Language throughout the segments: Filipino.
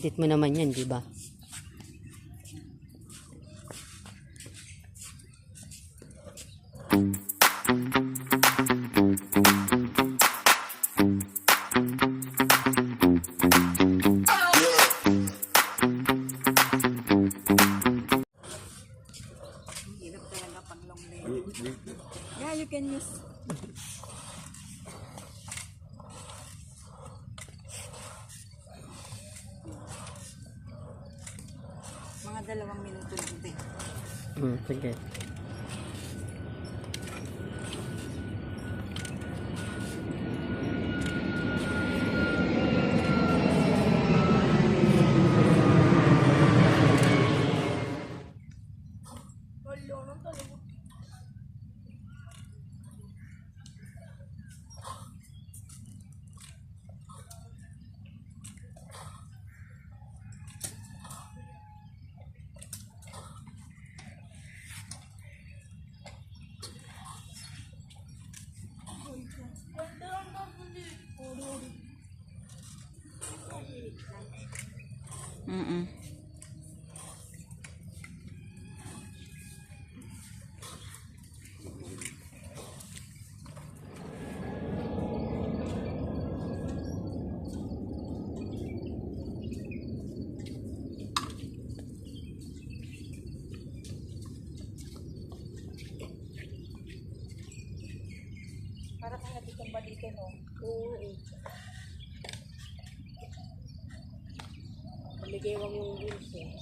Edit mo naman yan, di ba? Yeah, you can use. Dalawang minuto lang din. Hmm, sige. Mm-mm. Para kang natitong ba dito, no? Oo eh. Maligewang yung wheels eh.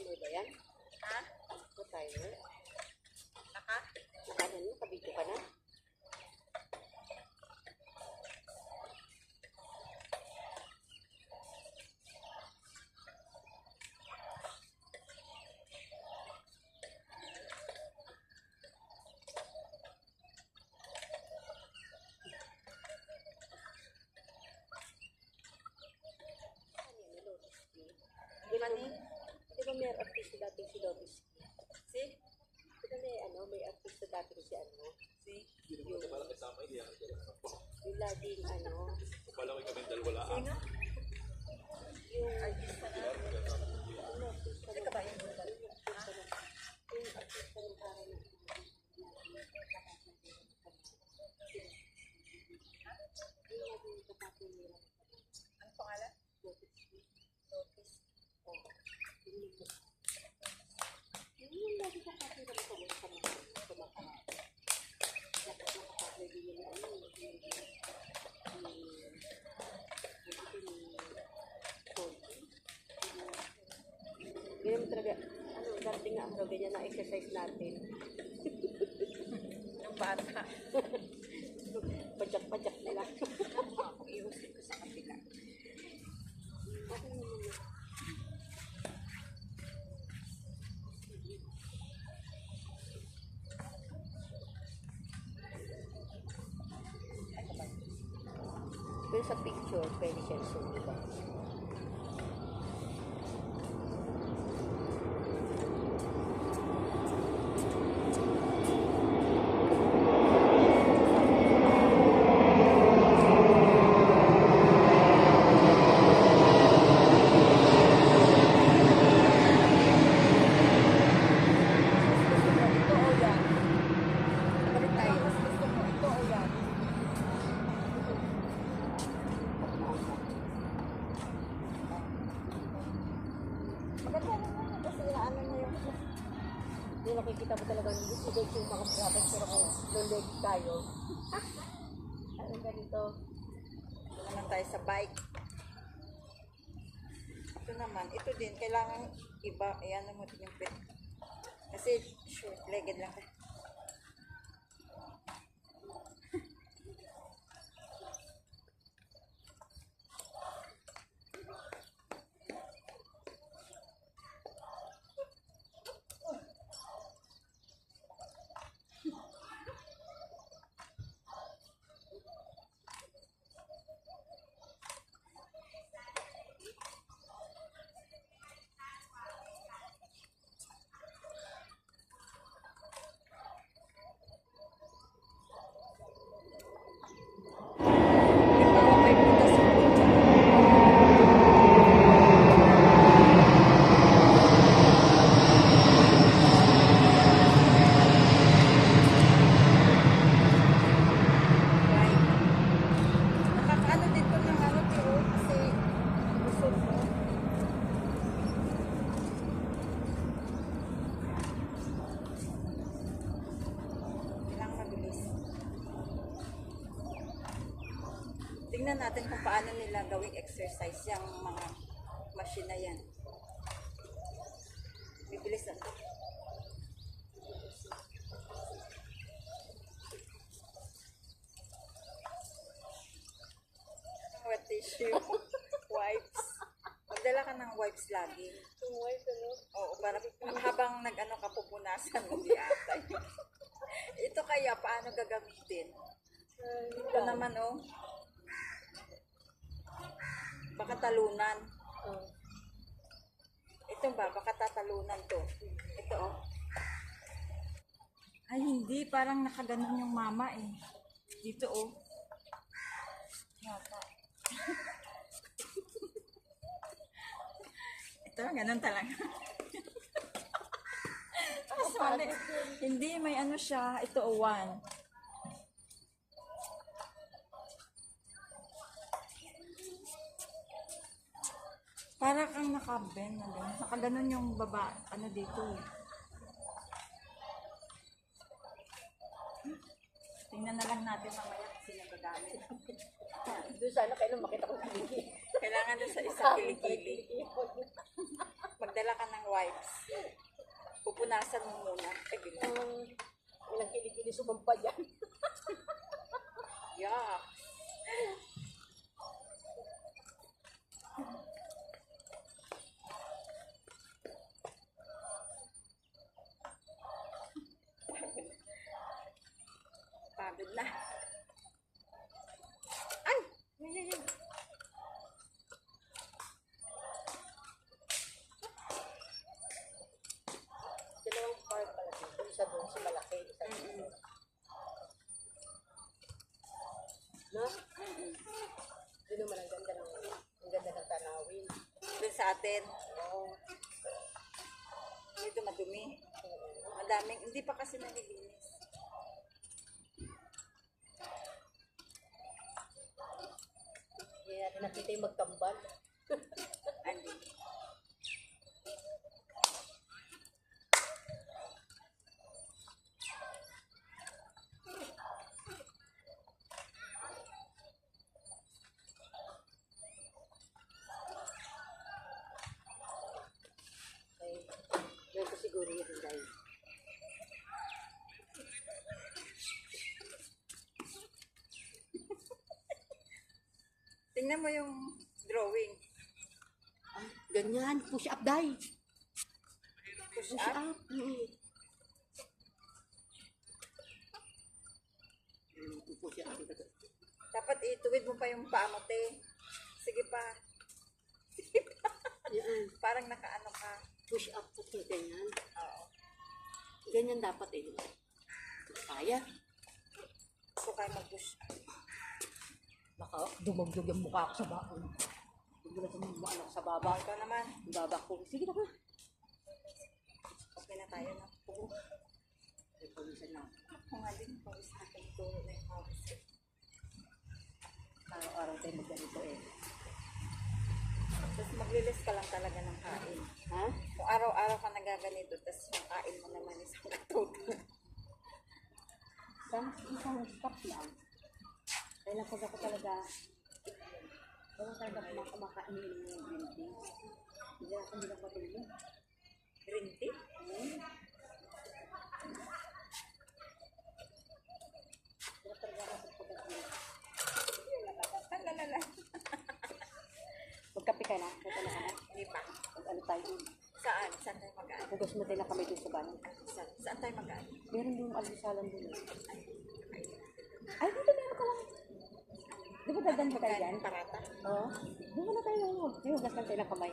Ba yan? Dati si Lotus? Si? Ba may ano, may artista dati si ano? Si? Yung, yung laging ano, Sino? yung Artista na? ano, artista Hindi ka ba yung bulal? yung artista ng parang yung laging kapatid nila. Ano pangalan? Lotus. Notice. Oh, yun yung yun yung lagi kapatid nila sa mga sa mga sa mga nakapatid din yung ano, yung yung Ganyan talaga, ano, darating nga araw, ganyan na exercise natin. Yung bata. Pajak-pajak nila. Ako iusin ko sa kapila. Pero sa picture, pwede siya zoom, di ba? Ito o yan? Balik tayo. Mas gusto mo ito o yan? Maganda naman nakikita mo talaga yung gusto ko yung mga brother pero tatlong leg tayo. ano ganito? Ito naman tayo sa bike. Ito naman, ito din, kailangan iba, ayan mo din yung pit. Kasi short-legged lang tayo. Halimbawa, may butas yung pizza. Right. Nakakaano din to ng ano, pero kasi busog mo. Kailangan mabilis. Tingnan natin kung paano nila gawing exercise yung mga machine na yan. Bibilis to. Wet tissue. wipes. Magdala ka ng wipes lagi. Yung white, ano? Oo, para habang nag-ano ka pupunasan mo di atay. Ito kaya, paano gagamitin? Ito naman, oh. Baka talunan. Oh. Ito ba? Baka tatalunan to. Ito, oh. Ay, hindi. Parang nakaganon yung mama, eh. Dito, oh. Yata. Ito, ganun talaga. Mali. Hindi, may ano siya. Ito, oh, one. Para kang nakaben na gano'n. Nakaganon yung baba, ano dito. eh. Tingnan na lang natin mamaya kasi nagagamit. Doon sana kailan makita ko hindi. Kailangan doon sa isang kilikili. Magdala ka ng wipes. Pupunasan mo muna. Eh. Um, ilang kilikili sumampa yan. Yeah. Pagod na. Ay! Ay, ay, ay. Dalawang park pala dito. Isa doon sa malaki. Isa dito. No? Doon naman ang ganda ng ang ganda ng tanawin. Doon sa atin. Oo. Dito madumi. Madaming, hindi pa kasi nalilinis. Kaya natin nakita yung magtambal. Andi. Ay, dahil. Tingnan mo yung drawing. Ganyan, push up dahil. Push Push up. up. Mm. Push up. Dapat ituwid mo pa yung paa mo, te. Sige pa. Yan. Parang nakaano ka. Push up po ganyan. Oo. Ganyan dapat eh. Kaya. Gusto kayo mag-push up. Baka dumagdog yung mukha ko sa bakon. Dumulat yung mukha ko sa baba. Ikaw naman. Baba ko. Sige na ka. Okay na tayo na. Oo. Ay, pawisan na. Ako nga din, pawis natin turo na yung pawis. Araw-araw tayo magganito eh. Tapos maglilis ka lang talaga ng kain. Ha? Kung araw-araw ka nagaganito, tapos yung kain mo naman isang katuto. Isang, isang stop lang. Kaya lang pag ako talaga, wala talaga kumaka- kumakain ng tea. Hindi ako hindi ako matulog. Green tea? Hmm. Wala talaga ako sa pagkakas. Alalala. Magkape ka na? Kaya na ka na? Hindi pa. Mag ano tayo? Saan? Saan tayo mag-ano? Hugas mo tayo na kami doon sa bahay. Saan, saan tayo mag-ano? Meron yung albisalan doon. Ay, dito meron ka lang. Di ba dadan ba tayo dyan? Parata? Oo. Di ba na tayo hugas lang tayo ng kamay?